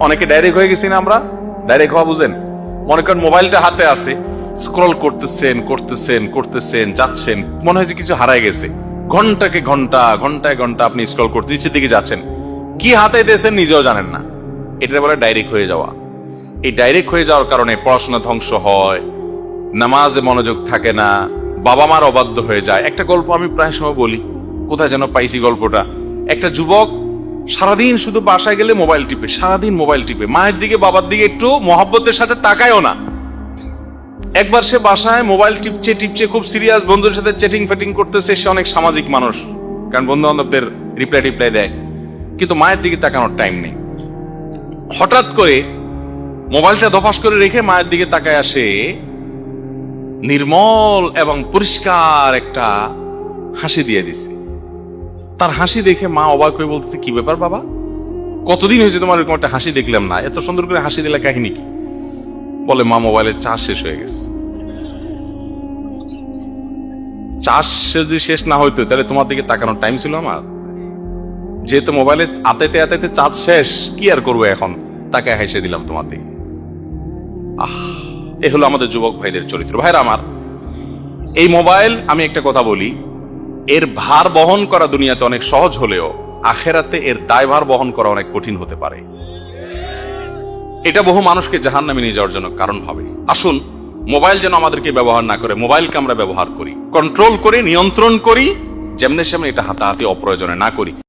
অনেকে ডাইরেক্ট হয়ে গেছি না আমরা? ডাইরেক্ট হওয়া বুঝেন? মনে করেন মোবাইলটা হাতে আছে স্ক্রল করতেছেন করতেছেন করতেছেন, যাচ্ছেন, মনে হয় যে কিছু হারায় গেছে। ঘন্টাকে ঘণ্টা, ঘন্টায় ঘণ্টা আপনি স্ক্রল করতে, নিচের দিকে যাচ্ছেন। কি হাতে দিয়েছেন নিজেও জানেন না। এটা বলে ডাইরেক্ট হয়ে যাওয়া। এই ডাইরেক্ট হয়ে যাওয়ার কারণে পড়াশোনা ধ্বংস হয়, নামাজে মনোযোগ থাকে না, বাবা মার অবাধ্য হয়ে যায়। একটা গল্প আমি প্রায় সময় বলি, কোথায় যেন পাইছি গল্পটা। একটা যুবক সারাদিন শুধু বাসায় গেলে মোবাইল টিপে, সারাদিন মোবাইল টিপে। মায়ের দিকে, বাবার দিকে একটু মহাব্বতের সাথে তাকায়ও না। একবার সে বাসায় মোবাইল টিপছে টিপছে, খুব সিরিয়াস বন্ধুদের সাথে চেটিং ফেটিং করতেছে, সে অনেক সামাজিক মানুষ। কারণ বন্ধু বান্ধবদের রিপ্লাই টিপ্লাই দেয়। কিন্তু মায়ের দিকে তাকানোর টাইম নেই। হঠাৎ করে মোবাইলটা দফাস করে রেখে মায়ের দিকে তাকায় আসে নির্মল এবং পরিষ্কার একটা হাসি দিয়ে দিছে। তার হাসি দেখে মা অবাক হয়ে বলতেছে, কি ব্যাপার বাবা? কতদিন হয়েছে তোমার এরকম একটা হাসি দেখলাম না? এত সুন্দর করে হাসি দিলে কাহিনী কি? বলে, মা, মোবাইলের চার্জ শেষ হয়ে গেছে। চার্জ যদি শেষ না হইতো, তাহলে তোমার দিকে তাকানোর টাইম ছিল আমার। যেহেতু মোবাইলে আতাইতে আতাইতে চার্জ শেষ, কি আর করব এখন? তাকে হেসে দিলাম তোমার দিকে। আহ, এ হলো আমাদের যুবক ভাইদের চরিত্র। ভাইরা আমার, এই মোবাইল আমি একটা কথা বলি এর ভার বহন করা দুনিয়াতে অনেক সহজ হলেও আখেরাতে এর দায়ভার বহন করা অনেক কঠিন হতে পারে। এটা বহু মানুষকে জাহান নামে নিয়ে যাওয়ার জন্য কারণ হবে। আসুন, মোবাইল যেন আমাদেরকে ব্যবহার না করে, মোবাইলকে আমরা ব্যবহার করি। কন্ট্রোল করি, নিয়ন্ত্রণ করি, যেমনি সেমনি এটা হাতাহাতি অপ্রয়োজনে না করি।